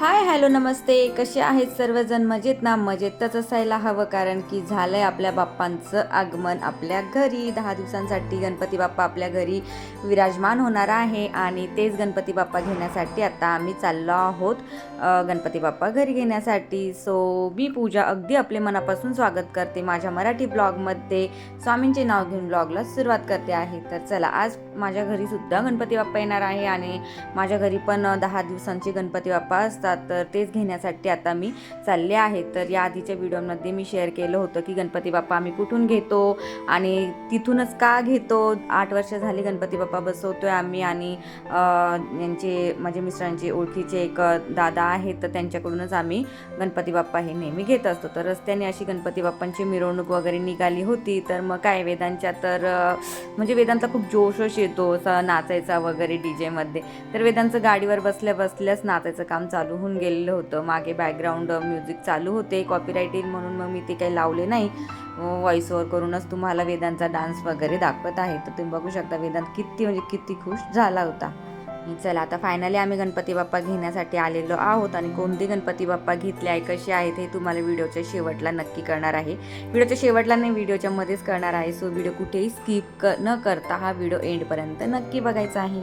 Hi hello नमस्ते. कसे आहेत सर्वजण? मजेत ना? मजेतच असायला हवं कारण की झालंय आपल्या बाप्पांचं आगमन आपल्या घरी. दहा दिवसांसाठी गणपती बाप्पा आपल्या घरी विराजमान होणार आहे आणि तेच गणपती बाप्पा घेण्यासाठी आता आम्ही चाललो आहोत गणपती बाप्पा घरी घेण्यासाठी. सो मी पूजा अगदी आपले मनापासून स्वागत करते. माझ्या मराठी ब्लॉगमध्ये स्वामींचे नाव घेऊन ब्लॉगला सुरुवात करते आहे. तर चला आज माझ्या घरीसुद्धा गणपती बाप्पा येणार आहे आणि माझ्या घरी पण दहा दिवसांचे गणपती बाप्पा असतात. तर तेच घेण्यासाठी आता मी चालले आहे. तर या आधीच्या व्हिडिओमध्ये मी शेअर केलं होतं की गणपती बाप्पा आम्ही कुठून घेतो आणि तिथूनच का घेतो? आठ वर्ष झाली गणपती बाप्पा बसवतोय आम्ही आणि यांचे माझे मिस्टरांचे ओळखीचे एक दादा आहेत. तर त्यांच्याकडूनच आम्ही गणपती बाप्पा हे नेहमी घेत असतो. तर रस्त्याने अशी गणपती बाप्पांची मिरवणूक वगैरे निघाली होती. तर मग काय वेदांच्या तर म्हणजे वेदांचा खूप जोशच येतो. असा नाचायचा वगैरे डी जेमध्ये तर वेदांचं गाडीवर बसल्या बसल्याच नाचायचं काम चालू होऊन गेलेलं होतं. मागे बॅकग्राऊंड म्युझिक चालू होते. कॉपीराईट येईल म्हणून मग मी ते काही लावले नाही. व्हॉइस ओवर करूनच तुम्हाला वेदांचा डान्स वगैरे दाखवत आहे. तर तुम्ही बघू शकता वेदांत किती म्हणजे किती खुश झाला होता. चला आता फायनली आम्ही गणपती बाप्पा घेण्यासाठी आलेलो आहोत आणि कोणते गणपती बाप्पा घेतले आहे कसे आहेत हे तुम्हाला व्हिडिओच्या शेवटला नक्की करणार आहे. व्हिडिओच्या शेवटला नाही व्हिडिओच्या मध्येच करणार आहे. सो व्हिडिओ कुठेही स्किप क न करता हा व्हिडिओ एंडपर्यंत नक्की बघायचा आहे.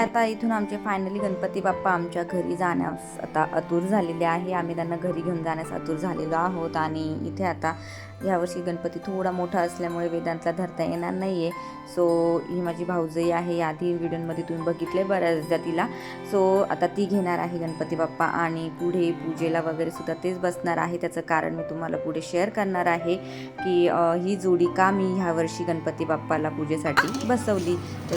काय आता इथून आमचे फायनली गणपती बाप्पा आमच्या घरी जाण्यास आता अतुर झालेले आहे. आम्ही त्यांना घरी घेऊन जाण्यास अतुर झालेलो आहोत आणि इथे आता यावर्षी गणपती थोडा मोठा असल्यामुळे वेदांतला धरता येणार नाही आहे सो ही माझी भाऊजई आहे. आधी व्हिडिओमध्ये तुम्ही बघितले बऱ्याचदा तिला. सो आता ती घेणार आहे गणपती बाप्पा आणि पुढे पूजेला वगैरे सुद्धा तेच बसणार आहे. त्याचं कारण मी तुम्हाला पुढे शेअर करणार आहे की ही जोडी का मी ह्या वर्षी गणपती बाप्पाला पूजेसाठी बसवली? तर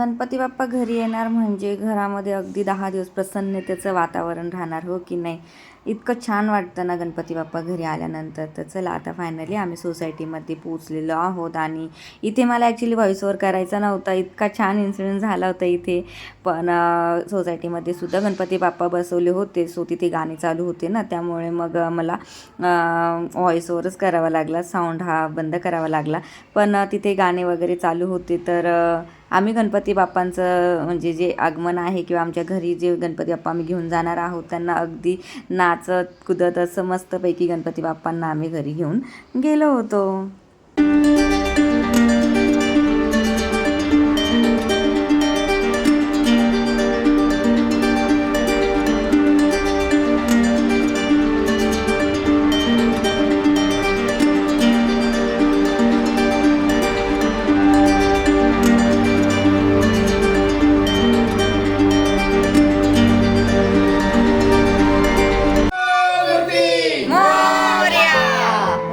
गणपती बाप्पा घरी येणार म्हणजे घरामध्ये अगदी दहा दिवस प्रसन्नतेचं वातावरण राहणार हो की नाही? इतकं छान वाटतं ना गणपती बाप्पा घरी आल्यानंतर. तर चला आता फायनली आम्ही सोसायटीमध्ये पोचलेलो आहोत आणि इथे मला ॲक्च्युली व्हॉईस ओवर करायचा नव्हता. इतका छान इन्सिडेंट झाला होता इथे. पण सोसायटीमध्ये सुद्धा गणपती बाप्पा बसवले होते. सो तिथे गाणे चालू होते ना. त्यामुळे मग मला व्हॉइस करावा लागला. साऊंड हा बंद करावा लागला. पण तिथे गाणे वगैरे चालू होते तर आम्ही गणपती बाप्पांचं म्हणजे जे आगमन आहे किंवा आमच्या घरी जे गणपती बाप्पा आम्ही घेऊन जाणार आहोत त्यांना अगदी नाचत कुदत असं मस्तपैकी गणपती बाप्पांना आम्ही घरी घेऊन गेलो होतो.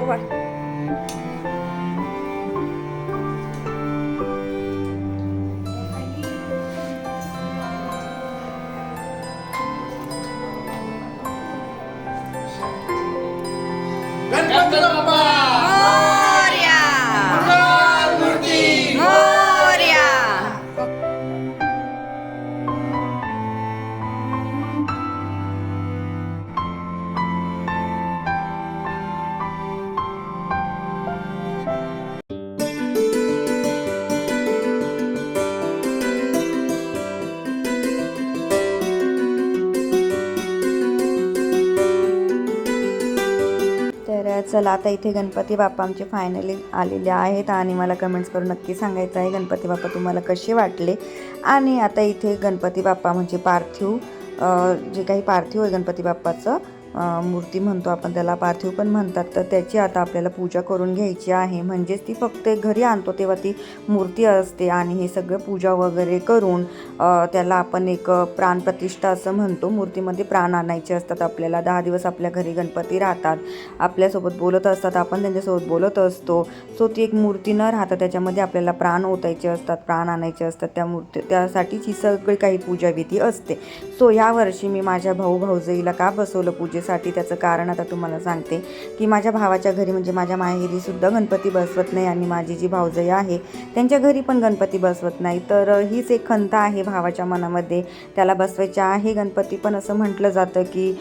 गणपती बाप्पा मोर्या चला आता इथे गणपती बाप्पा आमचे फायनली आलेले आहेत आणि मला कमेंट्स करून नक्की सांगायचं आहे गणपती बाप्पा तुम्हाला कसे वाटले? आणि आता इथे गणपती बाप्पा म्हणजे पार्थिव जे काही पार्थिव आहे गणपती बाप्पाचं मूर्ती म्हणतो आपण त्याला पार्थिव पण म्हणतात. तर त्याची आता आपल्याला पूजा करून घ्यायची आहे. म्हणजेच ती फक्त घरी आणतो तेव्हा ती मूर्ती असते आणि हे सगळं पूजा वगैरे करून त्याला आपण एक प्राणप्रतिष्ठा असं म्हणतो. मूर्तीमध्ये प्राण आणायचे असतात आपल्याला. दहा दिवस आपल्या घरी गणपती राहतात. आपल्यासोबत बोलत असतात. आपण त्यांच्यासोबत बोलत असतो. सो ती एक मूर्ती न राहता त्याच्यामध्ये आपल्याला प्राण ओतायचे असतात प्राण आणायचे असतात. त्या मूर्ती त्यासाठीच ही सगळी काही पूजाविधी असते. सो यावर्षी मी माझ्या भाऊ भाऊजईला का बसवलं पूजेसाठी त्याचं कारण आता तुम्हाला सांगते की माझ्या भावाच्या घरी म्हणजे माझ्या माहेरीसुद्धा गणपती बसवत नाही आणि माझी जी भाऊजाई आहे त्यांच्या घरी पण गणपती बसवत नाही. तर हीच एक खंत आहे भावाच्या मनामध्ये. त्याला बसवायच्या आहे गणपती पण असं म्हटलं जातं की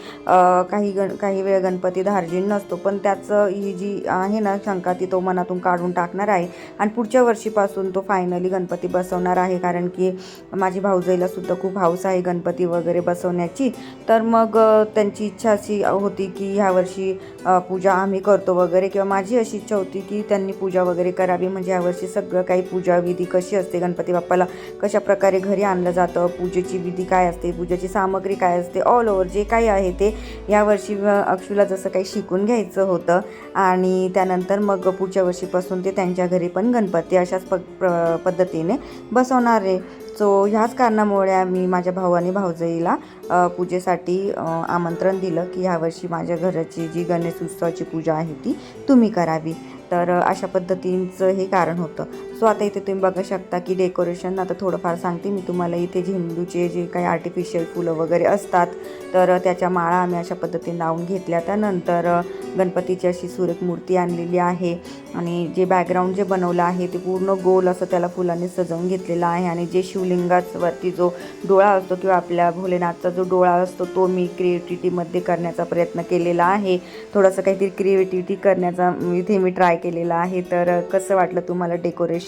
काही गण काही वेळ गणपती धार्जिन नसतो. पण त्याचं ही जी आहे ना शंका ती तो मनातून काढून टाकणार आहे आणि पुढच्या वर्षीपासून तो फायनली गणपती बसवणार आहे. कारण की माझी भाऊजाईला सुद्धा खूप हौस आहे गणपती वगैरे बसवण्याची. तर मग त्यांची इच्छा अशी होती की ह्यावर्षी पूजा आम्ही करतो वगैरे. किंवा माझी अशी इच्छा होती की त्यांनी पूजा वगैरे करावी. म्हणजे यावर्षी सगळं काही पूजा विधी कशी असते गणपती बाप्पाला कशा प्रकारे घरी आणलं जातं पूजेची विधी काय असते पूजेची सामग्री काय असते ऑल ओव्हर जे काही आहे ते यावर्षी अक्षूला जसं काही शिकून घ्यायचं होतं. आणि त्यानंतर मग पुढच्या वर्षीपासून ते त्यांच्या घरी पण गणपती अशाच प प्र पद्धतीने बसवणार आहे. सो ह्याच कारणामुळे आम्ही माझ्या भाऊ आणि भाऊजाईला पूजेसाठी आमंत्रण दिलं की ह्यावर्षी माझ्या घराची जी गणेश उत्सवाची पूजा आहे ती तुम्ही करावी. तर अशा पद्धतींचं हे कारण होतं. सो आता इथे तुम्ही बघू शकता की डेकोरेशन आता थोडंफार सांगते मी तुम्हाला. इथे झेंडूचे जे काही आर्टिफिशियल फुलं वगैरे असतात तर त्याच्या माळा आम्ही अशा पद्धतीने लावून घेतल्या. त्यानंतर गणपतीची अशी सुरेख मूर्ती आणलेली आहे आणि जे बॅकग्राऊंड जे बनवलं आहे ते पूर्ण गोल असं त्याला फुलांनी सजवून घेतलेलं आहे आणि जे शिवलिंगावरती जो डोळा असतो किंवा आपल्या भोलेनाथचा जो डोळा असतो तो मी क्रिएटिव्हिटीमध्ये करण्याचा प्रयत्न केलेला आहे. थोडंसं काहीतरी क्रिएटिव्हिटी करण्याचा इथे मी ट्राय केलेला आहे. तर कसं वाटलं तुम्हाला डेकोरेशन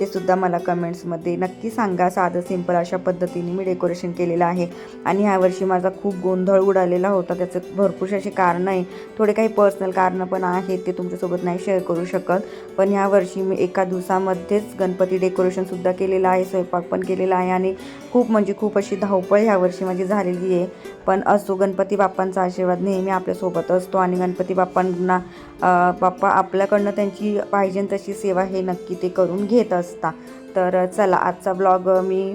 ते सुद्धा मला कमेंट्समध्ये नक्की सांगा. साधं सिंपल अशा पद्धतीने मी डेकोरेशन केलेलं आहे. आणि ह्यावर्षी माझा खूप गोंधळ उडालेला होता. त्याचं भरपूरशी अशी कारणं आहे. थोडे काही पर्सनल कारणं पण आहेत ते तुमच्यासोबत नाही शेअर करू शकत. पण ह्या वर्षी मी एका दिवसामध्येच गणपती डेकोरेशनसुद्धा केलेलं आहे. स्वयंपाक पण केलेला आहे. आणि खूप म्हणजे खूप अशी धावपळ ह्यावर्षी माझी झालेली आहे. पण असो गणपती बाप्पांचा आशीर्वाद नेहमी आपल्यासोबत असतो. आणि गणपती बाप्पांना बाप्पा आपल्याकडनं त्यांची पाहिजे तशी सेवा हे नक्की ते करू करून घेत असता. तर चला आजचा ब्लॉग मी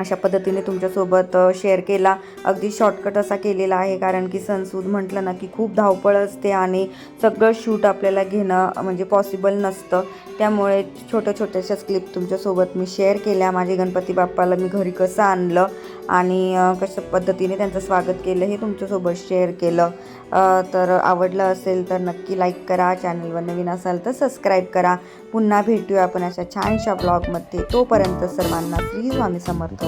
अशा पद्धतीने तुमच्यासोबत शेअर केला. अगदी शॉर्टकट असा केलेला आहे कारण की सणसूद म्हटलं ना की खूप धावपळ असते आणि सगळं शूट आपल्याला घेणं म्हणजे पॉसिबल नसतं. त्यामुळे छोट्या छोट्याशाच क्लिप तुमच्यासोबत मी शेअर केल्या. माझे गणपती बाप्पाला मी घरी कसं आणलं आणि कशा पद्धतीने त्यांचं स्वागत केलं हे तुमच्यासोबत शेअर केलं. तर आवडलं असेल तर नक्की लाईक करा चॅनलवर नवीन असाल तर सबस्क्राईब करा. पुन्हा भेटूया आपण अशा छानशा ब्लॉगमध्ये तोपर्यंत सर्वांना श्री स्वामी समर्थ.